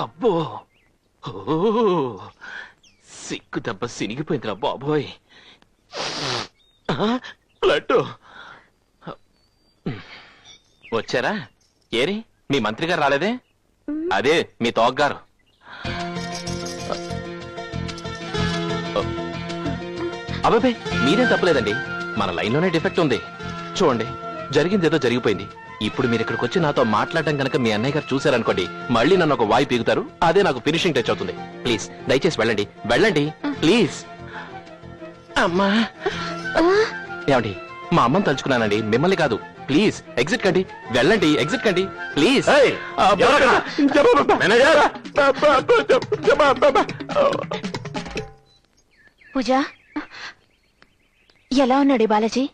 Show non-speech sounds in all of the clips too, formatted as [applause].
అబ్బో. ఓ సిక్కు దెబ్బ సినిగిపోయిందిరా బాబోయ్. ఆ, లడ్డు. వచ్చారా? ఏరి మీ మంత్రి గారు రాలేదే? అదే మీ తోగ్గారు. అబ్బాబే మీరేం తప్పలేదండి? మన లైన్లోనే డిఫెక్ట్ ఉంది. చూడండి జరిగింది ఏదో జరిగిపోయింది. ఇప్పుడు మీరు ఇక్కడికి వచ్చి నాతో మాట్లాడడం కనుక మీ అన్నయ్య గారు చూశారనుకోండి మళ్ళీ నన్ను ఒక వాయి పీగుతారు అదే నాకు ఫినిషింగ్ టచ్ అవుతుంది. ప్లీజ్ దయచేసి వెళ్ళండి వెళ్ళండి ప్లీజ్. అమ్మా. ఏమండి మా అమ్మని తలుచుకున్నానండి మిమ్మల్ని కాదు ప్లీజ్ ఎగ్జిట్ కండి వెళ్ళండి ఎగ్జిట్ కండి ప్లీజ్. ఏయ్, ఎవరక్కడ? మేనేజర్? పూజ ఎలా ఉన్నాడు బాలాజీ?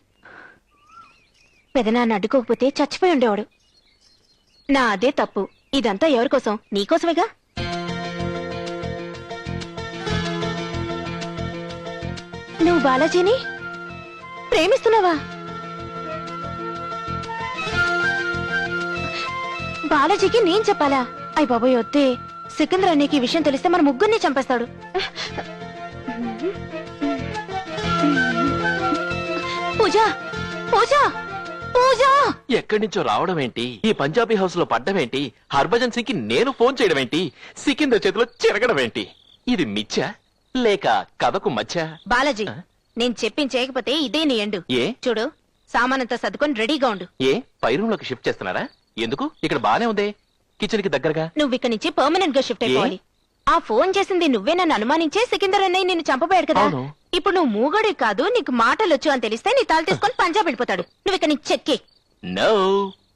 పెదనాన్న అడ్డుకోకపోతే చచ్చిపోయి ఉండేవాడు. నా అదే తప్పు. ఇదంతా ఎవరికోసం నీకోసమేగా నువ్వు బాలాజీని ప్రేమిస్తున్నావా? బాలాజీకి నేను చెప్పాలా? అయ్య బాబోయ్ వద్దే. సికింద్ర నీకు ఈ విషయం తెలిస్తే మన ముగ్గురిని చంపేస్తాడు. పూజ! పూజ! పూజ? ఎక్కడి నుంచో రావడం ఏంటి? ఈ పంజాబీ హౌస్లో పడ్డం ఏంటి? హర్భజన్ సింగ్కి నేను ఫోన్ చేయడం ఏంటి? సికిందర్ చేతిలో చిరగడం ఏంటి? ఇది మిచ్చ లేక కథకు మచ్చ? బాలాజీ నేను చెప్పింది చేయకపోతే ఇదే నీ ఎండు. ఏ? చూడు సామానంతా సర్దుకొని రెడీగా ఉండు. ఏ? పై రూమ్లోకి షిఫ్ట్ చేస్తున్నారా? ఎందుకు? ఇక్కడ బానే ఉంది. కిచెన్కి దగ్గరగా. నువ్వు ఇక్కడి నుంచి పర్మనెంట్గా షిఫ్ట్ అయిపోవాలి. ఆ ఫోన్ చేసింది నువ్వే నన్ను అనుమానించే సికిందర్ అన్నయ్య నిన్ను చంపబోయాడు కదా. ఇప్పుడు నువ్వు మూగడి కాదు నీకు మాటలు వచ్చు అని తెలిస్తే నీ తల తీసుకొని పంజాబ్ వెళ్ళిపోతాడు. నువ్వు ఇక్కడి నుంచి చెక్కి. నో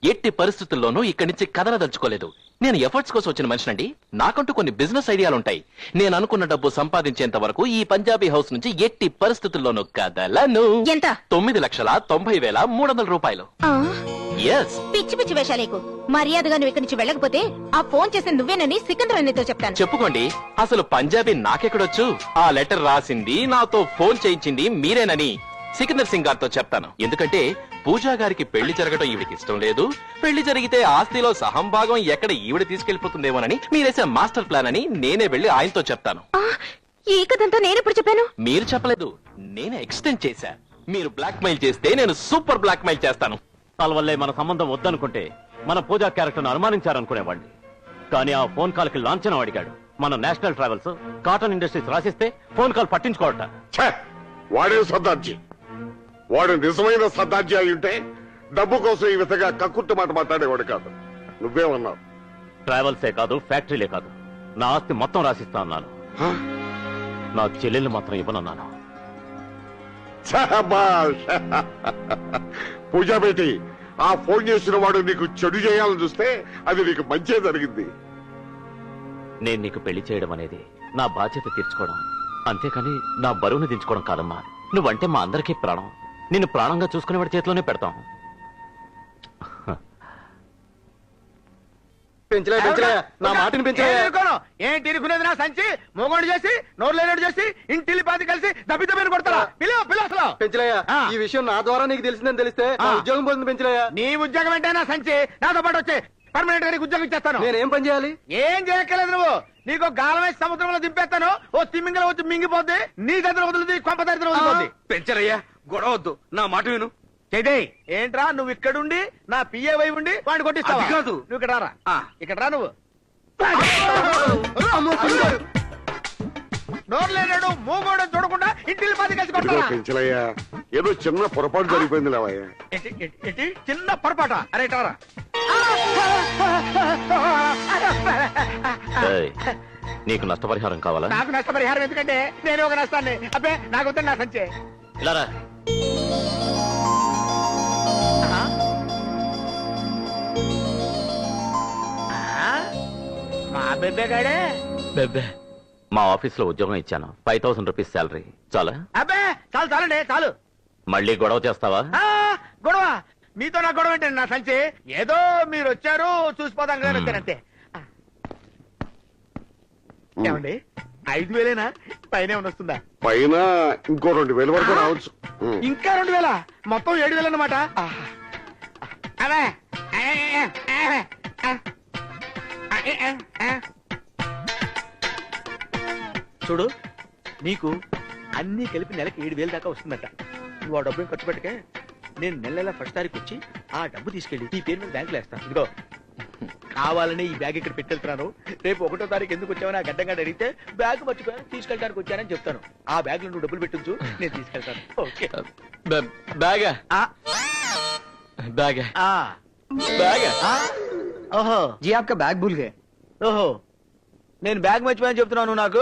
ఎట్టి పరిస్థితుల్లోనూ ఇక్కడి నుంచి కదలదలుచుకోలేదు నేను ఎఫర్ట్స్ కోసం వచ్చిన మనిషినండి. నాకంటూ కొన్ని బిజినెస్ ఐడియాలు ఉంటాయి నేను అనుకున్న డబ్బు సంపాదించేంత వరకు ఈ పంజాబీ హౌస్ నుంచి ఎట్టి పరిస్థితుల్లోనూ కదలను. ఎంత? తొమ్మిది లక్షల తొంభై వేల మూడు వందల రూపాయలు. ఎస్ పిచ్చి పిచ్చి వేషాలేకు మర్యాదగా నువ్వు ఇక్కడి నుంచి వెళ్ళకపోతే ఆ ఫోన్ చేసింది నువ్వేనని సికిందర్ అన్నయ్యతో చెప్తాను. చెప్పుకోండి. అసలు పంజాబీ నాకెక్కడొచ్చు? ఆ లెటర్ రాసింది నాతో ఫోన్ చేయించింది మీరేనని సికిందర్ సింగ్ గారితో చెప్తాను. ఎందుకంటే పూజా గారికి పెళ్ళి జరగడం ఈవిడికి ఇష్టం లేదు. పెళ్ళి జరిగితే ఆస్తిలో సహం భాగం ఎక్కడ ఈవిడ తీసుకెళ్ళిపోతుందేమోనని మీరేసే మాస్టర్ ప్లాన్ అని నేనే వెళ్ళి ఆయనతో చెప్తాను. ఆ, ఈ కథంతా నేను ఎప్పుడు చెప్పాను? మీరు చెప్పలేదు నేనే ఎక్స్టెండ్ చేశా. మీరు బ్లాక్ మెయిల్ చేస్తే నేను సూపర్ బ్లాక్ మెయిల్ చేస్తాను. వల్లే మన సంబంధం వద్దనుకుంటే మన పూజా క్యారెక్టర్ అనుమానించారనుకునేవాడిని. కానీ ఆ ఫోన్ కాల్కి లాంఛనం అడిగాడు. మన నేషనల్ ట్రావెల్స్ కాటన్ ఇండస్ట్రీస్ రాసిస్తే ఫోన్ కాల్ పట్టించుకోవట. ఛే! వాడే సర్దార్జీ. వాడు నిజమైన సర్దార్జీ అయి ఉంటే డబ్బు కోసం ఈ విధంగా కక్కుర్తి మాట మాట్లాడేవాడు కాదు. నువ్వేమన్నావు? ట్రావెల్సే కాదు ఫ్యాక్టరీలే కాదు. నా ఆస్తి మొత్తం రాసిస్తా అన్నాను? నా చెల్లెల్ని మాత్రం ఇవ్వనన్నాను. శభాష్! పూజా బేటి ఆ ఫోన్ చేసిన వాడు నీకు చెడు చేయాలని చూస్తే అది నీకు మంచే జరిగింది. నేను నీకు పెళ్ళి చేయడం అనేది నా బాధ్యత తీర్చుకోవడం. అంతేకాని నా బరువును దించుకోవడం కాదమ్మా. నువ్వంటే మా అందరికీ ప్రాణం. నిన్ను ప్రాణంగా చూసుకునేవాడి చేతిలోనే పెడతాం. పెంచలే పెంచలే నా మాటని పెంచలే. నా సంచి? మోగోడు చేసి నోరు లేనోడు చేసి ఇంటిల్లి పాతి కలిసి దబ్బి దబ్బిని కొడతారా? పిలువ పిలువ అసలు. ఈ విషయం నా ద్వారా నీకు తెలిసిందని తెలిస్తే. ఉద్యోగం పోతుంది నీ ఉద్యోగం ఏంటో నా సంచి. నాతో పాటు వచ్చి పర్మనెంట్గా నీకు ఉద్యోగం ఇచ్చేస్తాను. నేనేం పని చేయాలి? ఏం చేయక్కర్లేదు నువ్వు. నీకు గాలమే సముద్రంలో దింపేస్తాను. ఓ తిమ్మింగల వచ్చి మింగిపోద్ది. నీ దగ్గర వదులుతుంది కొంప దగ్గర పెంచరయ్యా గొడవ వద్దు. నా మాట విను. చేదే ఏంట్రా నువ్వు ఇక్కడుండి నా పిఏ వై ఉండి వాడిని కొట్టిస్తావా? అది కాదు. నువ్వు ఇక్కడ రారా? ఆ. ఇక్కడ రా నువ్వు. నోరు లేనాడు మూగోడు చూడకుండా ఇంటిల్లి పాతి కలిసి ఇదిగో కొడతారా పెంచలయ్యా ఏదో చిన్న పొరపాటు జరిగిపోయింది లేవయ్యా? చిన్న పొరపాట? అరే ఇటారా ఏయ్, నీకు నష్టపరిహారం కావాలా? నాకు నష్టపరిహారం ఎందుకంటే నేను ఒక నష్టాన్ని. అబ్బే నాకు వద్దని నా సంచే. ఇలా రా. మా బెబ్బే గాడే? బెబ్బే మా ఆఫీస్లో ఉద్యోగం ఇచ్చాను. Five thousand rupees salary. చాలా. అబ్బే చాలు చాలండి చాలు. మళ్ళీ గొడవ చేస్తావా? ఆ, గొడవ. మీతో నా గొడవ ఏంటండి నా సంచి? ఏదో మీరు వచ్చారు చూసిపోదాం కదా వచ్చారంతే. ఏమండి? ఐదు వేలేనా? పైన ఏమైనా వస్తుందా పైన ఇంకో రెండు వేల వరకు రావచ్చు. ఇంకా రెండు వేల? మొత్తం ఏడు వేలు అన్నమాట అవే చూడు నీకు అన్ని కలిపి నెలకి ఏడు వేలు దాకా వస్తుందట. నువ్వు ఆ డబ్బుని ఖర్చు పెట్టకే నేను నెల నెల ఫస్ట్ తారీఖు వచ్చి ఆ డబ్బు తీసుకెళ్ళి ఈ పేరు మీద బ్యాంకులో వేస్తాను ఇదిగో. కావాలని ఈ బ్యాగ్ ఇక్కడ పెట్టెళ్తున్నాను. రేపు ఒకటో తారీఖు ఎందుకు వచ్చావని ఆ గడ్డంగా అడిగితే బ్యాగ్ మర్చిపోయాను తీసుకెళ్ళడానికి వచ్చానని చెప్తాను. ఆ బ్యాగ్లో నువ్వు డబ్బులు పెట్టించు నేను తీసుకెళ్తాను. ఓకే. బ- బ్యాగా? ఆ, బ్యాగా. ఆ, బ్యాగా? ఆ, ఓహో. జీ ఆప్కా బ్యాగ్ భూల్ గए ఓహో. నేను బ్యాగ్ మర్చిపోయాను చెప్తున్నాను నాకు?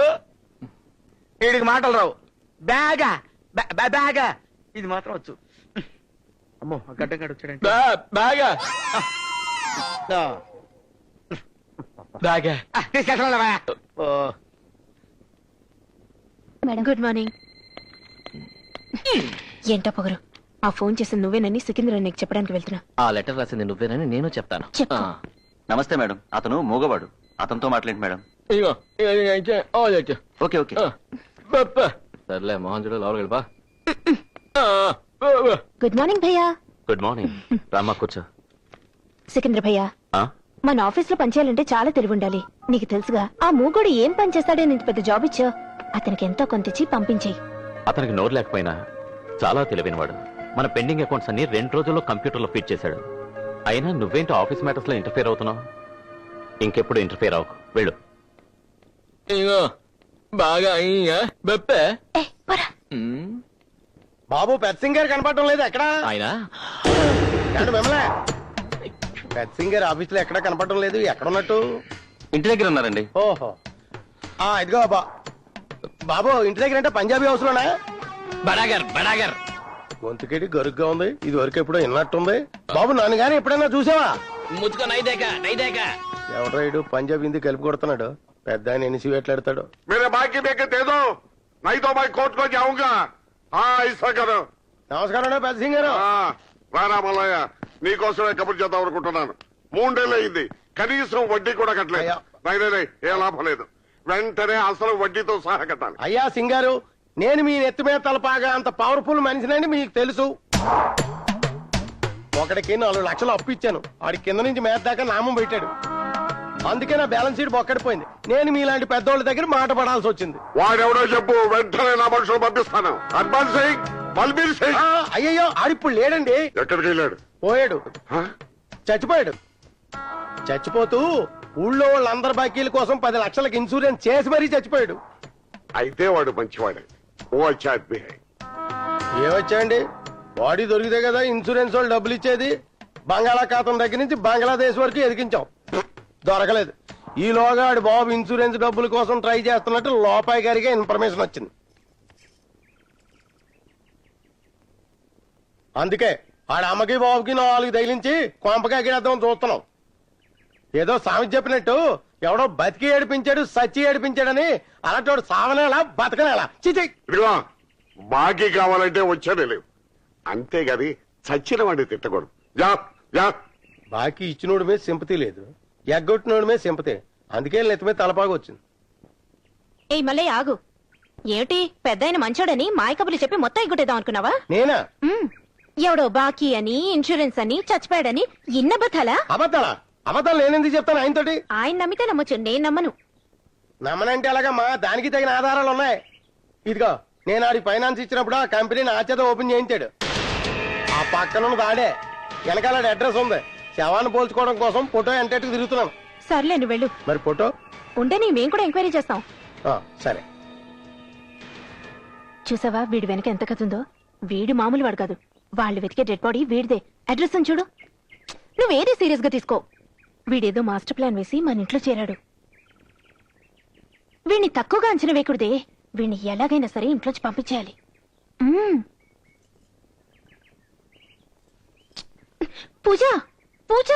వీడికి మాటలు రావు. బ్యాగా. బ్యా- బ్యా- బ్యాగా. ఇది మాత్రం వచ్చు. అమ్మో ఆ గడ్డం గడ్డ వచ్చాడంటే. బ్యా- బ్యాగా? ఆ, ఓ. మేడం. Good morning. ఏంటో పొగరు? ఆ ఫోన్ చేసి నువ్వేనని సికింద్ర నీకు చెప్పడానికి వెళ్తున్నా. ఆ లెటర్ రాసింది నువ్వేనని నేను చెప్తాను. చెప్పు. ఆ. నమస్తే మేడం. అతను మూగవాడు. అతనితో మాట్లాడండి మేడం. Okay okay. సర్లే మోహన్ చూడు లోపలికి వెళ్ళిపా. ఆ, ఆ, ఆ. గుడ్ మార్నింగ్ భయ్యా. Good morning. [laughs] రామ్మా కూర్చో. సికింద్ర భయ్యా. ఆ? మన ఆఫీస్లో పనిచేయాలంటే చాలా తెలివి ఉండాలి నీకు తెలుసుగా ఆ మూగోడు ఏం పని చేస్తాడో ఇంత పెద్ద జాబ్ ఇచ్చా అతనికి ఎంతో కొంత ఇచ్చి పంపించేయి. అతనికి నోరు లేకపోయినా చాలా తెలివైనవాడు. మన పెండింగ్ అకౌంట్స్ అన్ని రెండు రోజుల్లో కంప్యూటర్లో ఫీడ్ చేశాడు. అయినా నువ్వేంటి ఆఫీస్ మ్యాటర్స్లో ఇంటర్ఫేర్ అవుతున్నావు? ఇంకెప్పుడు ఇంటర్ఫేర్ అవ్వకు. వెళ్ళు. బాగా అయ్యా బెప్పే. ఏ పరా. ఉమ్. బాబు పెద్ద సింగర్ కనపడటం లేదు ఎక్కడ? ఆయన? మిమ్మల్ని. పెద్ద సింగర్ ఆఫీస్ లో ఎక్కడ కనపడటం లేదు ఎక్కడ ఉన్నట్టు ఇంటి దగ్గర ఉన్నారండి ఓహో ఆ ఇదిగో బా బాబు ఇంటి దగ్గర అంటే పంజాబీ హౌస్ లోనా బడాగర్ బడాగర్ గొంతుకేటి గరుగ్గా ఉంది ఇది వరకు ఎప్పుడో విన్నట్టుంది బాబు నన్ను గానీ ఎప్పుడైనా చూసావా ముచ్చుకో నైదేక నైదేక ఎవడ్రాయుడు పంజాబ్ హిందీ కలిపి కొడుతున్నాడు పెద్ద ఆయన ఎన్ని సివేట్లాడతాడు मेरे बाकी देखे दे दो नहीं तो मैं कोर्ट को जाऊंगा हाँ ऐसा करो నమస్కారం పెద్ద సింగర్ ఆ, రారా మల్లయ్య నీకోసమే కబుర్ చేద్దాం అనుకుంటున్నాను. మూడేళ్ళు అయింది. కనీసం వడ్డీ కూడా కట్టలేదు. అయ్యా. ఏ లాభం లేదు. వెంటనే అసలు వడ్డీతో సహా కట్టాలి. అయ్యా సింగారు నేను మీ నెత్తి మీద తలపాగా అంత పవర్ఫుల్ మనిషినని మీకు తెలుసు. ఒకడికి నాలుగు లక్షలు అప్పు ఇచ్చాను. ఆడి కింద నుంచి మేత దాకా నామం పెట్టాడు. అందుకే నా బ్యాలెన్స్ షీట్ బొక్కడిపోయింది. నేను మీలాంటి పెద్దోళ్ళ దగ్గర మాట పడాల్సి వచ్చింది. వాడెవడో చెప్పు వెంటనే నా మనుషులు పంపిస్తాను. అడ్వాన్స్ అయ్యయ్యో ఆడిప్పుడు లేడండి. ఎక్కడికి వెళ్ళాడు? పోయాడు? చచ్చిపోయాడు. చచ్చిపోతూ ఊళ్ళో వాళ్ళందరి బాకీల కోసం పది లక్షలకు ఇన్సూరెన్స్ చేసి మరీ చచ్చిపోయాడు. అయితే వాడు మంచివాడే. ఏమొచ్చాయండి? బాడీ దొరికితే కదా ఇన్సూరెన్స్ వాళ్ళు డబ్బులు ఇచ్చేది. బంగాళాఖాతం దగ్గర నుంచి బంగ్లాదేశ్ వరకు ఎదిగించాం. దొరకలేదు. ఈలోగా ఆడి బాబు ఇన్సూరెన్స్ డబ్బుల కోసం ట్రై చేస్తున్నట్టు లోపాయి గారికి ఇన్ఫర్మేషన్ వచ్చింది. అందుకే ఆడ అమ్మకి బాబుకి నాలుగు తగిలించి కొంపకాయ గిడద్దాం చూస్తున్నాం. ఏదో సామెత చెప్పినట్టు ఎవడో బతికి ఏడిపించాడు సచ్చి ఏడిపించాడని అలాంటి వాడు సావనేలా బతకనేలా. చిచి ఇదిగో బాకీ కావాలంటే వచ్చానే లేవు. అంతేగాని చచ్చిన వాడిని తిట్టకూడదు. జా జా. బాకీ ఇచ్చినోడి మీద సింపతి లేదు. ఎగ్గొట్టినోడి మీద సింపతి. అందుకే నెత్తి మీద తలపాగా వచ్చింది. ఏ మళ్ళీ ఆగు. ఏమిటి? పెద్ద మంచోడని మాయ కబుర్లు చెప్పి మొత్తం ఎగ్గొట్టేద్దాం అనుకున్నావా? నేనా? ఎవడో బాకీ అని ఇన్సూరెన్స్ అని చచ్చిపోయాడని ఇన్న బతాలా అబద్ధాలా? అబద్ధాలు నేనెందుకు చెప్తాను ఆయనతోటి? ఆయన నమ్మితే నమ్మొచ్చు నేను నమ్మను. నమ్మనంటే ఎలాగమ్మా దానికి తగిన ఆధారాలు ఉన్నాయి. ఇదిగో నేను ఆడికి ఫైనాన్స్ ఇచ్చినప్పుడు ఆ కంపెనీని ఆచేత ఓపెన్ చేయించాడు. ఆ పక్కన ఆడే. వెనకాల ఆడి అడ్రస్ ఉంది. శవాన్ని పోల్చుకోవడం కోసం ఫోటో ఎంటెట్కి తిరుగుతున్నాను. సర్లే నువ్వు వెళ్ళు. మరి ఫోటో? ఉండని మేము కూడా ఎంక్వైరీ చేస్తాం. ఆ, సరే. చూసావా వీడి వెనక ఎంత కథ ఉందో? వీడు మామూలు వాడు కాదు. వాళ్ళు వెతికే డెడ్ బాడీ వీడిదే. అడ్రస్ అని చూడు. నువ్వేది సీరియస్గా తీసుకో. వీడేదో మాస్టర్ ప్లాన్ వేసి మన ఇంట్లో చేరాడు. వీణ్ణి తక్కువగా అంచనా వేయకూడదే. వీణ్ణి ఎలాగైనా సరే ఇంట్లోంచి పంపించేయాలి. పూజ! పూజ!